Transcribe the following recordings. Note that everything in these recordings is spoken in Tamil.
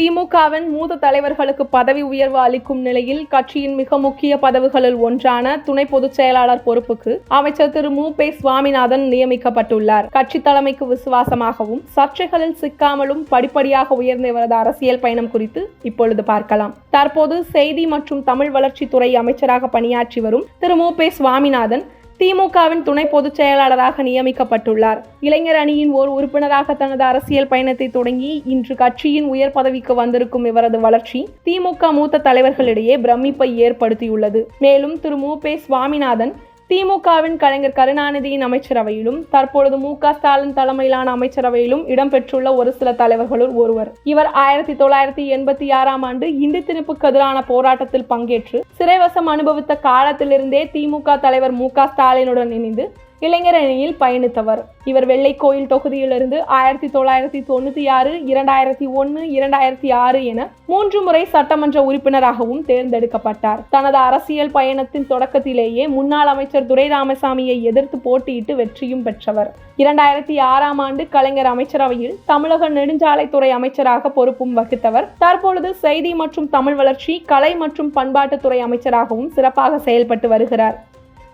திமுகவின் மூத்த தலைவர்களுக்கு பதவி உயர்வு அளிக்கும் நிலையில் கட்சியின் மிக முக்கிய பதவிகளில் ஒன்றான துணை பொதுச் செயலாளர் பொறுப்புக்கு அமைச்சர் திரு மு. பே. சுவாமிநாதன் நியமிக்கப்பட்டுள்ளார். கட்சி தலைமைக்கு விசுவாசமாகவும் சர்ச்சைகளில் சிக்காமலும் படிப்படியாக உயர்ந்த இவரது அரசியல் பயணம் குறித்து இப்பொழுது பார்க்கலாம். தற்போது செய்தி மற்றும் தமிழ் வளர்ச்சித்துறை அமைச்சராக பணியாற்றி வரும் திரு மு. பே. சுவாமிநாதன் திமுகவின் துணை பொதுச் செயலாளராக நியமிக்கப்பட்டுள்ளார். இளைஞர் அணியின் ஓர் உறுப்பினராக தனது அரசியல் பயணத்தை தொடங்கி இன்று கட்சியின் உயர் பதவிக்கு வந்திருக்கும் இவரது வளர்ச்சி திமுக மூத்த தலைவர்களிடையே பிரமிப்பை ஏற்படுத்தியுள்ளது. மேலும் திரு மு. பே. சுவாமிநாதன் திமுகவின் கலைஞர் கருணாநிதியின் அமைச்சரவையிலும் தற்பொழுது மு க ஸ்டாலின் தலைமையிலான அமைச்சரவையிலும் இடம்பெற்றுள்ள ஒரு சில தலைவர்களுள் ஒருவர். இவர் ஆயிரத்தி தொள்ளாயிரத்தி எண்பத்தி ஆறாம் ஆண்டு இந்தி திணிப்புக்கு எதிரான போராட்டத்தில் பங்கேற்று சிறைவசம் அனுபவித்த காலத்திலிருந்தே திமுக தலைவர் மு க ஸ்டாலினுடன் இணைந்து இளைஞர் அணியில் பயணித்தவர். இவர் வெள்ளைக்கோயில் தொகுதியிலிருந்து ஆயிரத்தி தொள்ளாயிரத்தி தொண்ணூற்றி ஆறு இரண்டாயிரத்தி ஒன்று இரண்டாயிரத்தி ஆறு என மூன்று முறை சட்டமன்ற உறுப்பினராகவும் தேர்ந்தெடுக்கப்பட்டார். தனது அரசியல் பயணத்தின் தொடக்கத்திலேயே முன்னாள் அமைச்சர் துரை ராமசாமியை எதிர்த்து போட்டியிட்டு வெற்றியும் பெற்றவர். இரண்டாயிரத்தி ஆறாம் ஆண்டு கலைஞர் அமைச்சரவையில் தமிழக நெடுஞ்சாலைத்துறை அமைச்சராக பொறுப்பும் வகித்தவர். தற்பொழுது செய்தி மற்றும் தமிழ் வளர்ச்சி கலை மற்றும் பண்பாட்டுத்துறை அமைச்சராகவும் சிறப்பாக செயல்பட்டு வருகிறார்.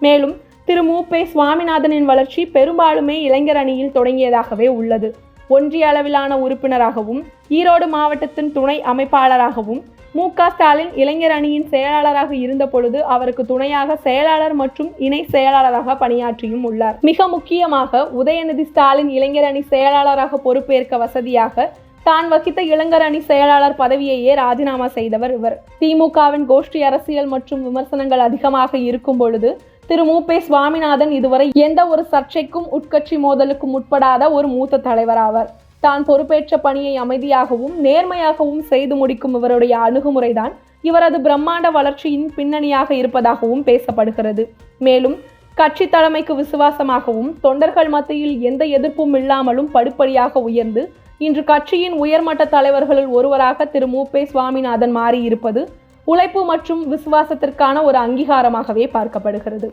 மேலும் திரு மு. பே. சுவாமிநாதனின் வளர்ச்சி பெரும்பாலுமே இளைஞர் அணியில் தொடங்கியதாகவே உள்ளது. ஒன்றிய அளவிலான உறுப்பினராகவும் ஈரோடு மாவட்டத்தின் துணை அமைப்பாளராகவும் மு. க. ஸ்டாலின் இளைஞர் அணியின் செயலாளராக இருந்த பொழுது அவருக்கு துணையாக செயலாளர் மற்றும் இணை செயலாளராக பணியாற்றியும் உள்ளார். மிக முக்கியமாக உதயநிதி ஸ்டாலின் இளைஞர் அணி செயலாளராக பொறுப்பேற்க வசதியாக தான் வகித்த இளைஞர் அணி செயலாளர் பதவியையே ராஜினாமா செய்தவர் இவர். திமுகவின் கோஷ்டி அரசியல் மற்றும் விமர்சனங்கள் அதிகமாக இருக்கும் பொழுது திரு மு. பே. சுவாமிநாதன் இதுவரை எந்த ஒரு சர்ச்சைக்கும் உட்கட்சி மோதலுக்கும் உட்படாத ஒரு மூத்த தலைவராவர் தான் பொறுப்பேற்ற பணியை அமைதியாகவும் நேர்மையாகவும் செய்து முடிக்கும் இவருடைய அணுகுமுறைதான் இவரது பிரம்மாண்ட வளர்ச்சியின் பின்னணியாக இருப்பதாகவும் பேசப்படுகிறது. மேலும் கட்சி தலைமைக்கு விசுவாசமாகவும் தொண்டர்கள் மத்தியில் எந்த எதிர்ப்பும் இல்லாமலும் படிப்படியாக உயர்ந்து இன்று கட்சியின் உயர்மட்ட தலைவர்களில் ஒருவராக திரு மு. பே. சுவாமிநாதன் மாறியிருப்பது உழைப்பு மற்றும் விசுவாசத்திற்கான ஒரு அங்கீகாரமாகவே பார்க்கப்படுகிறது.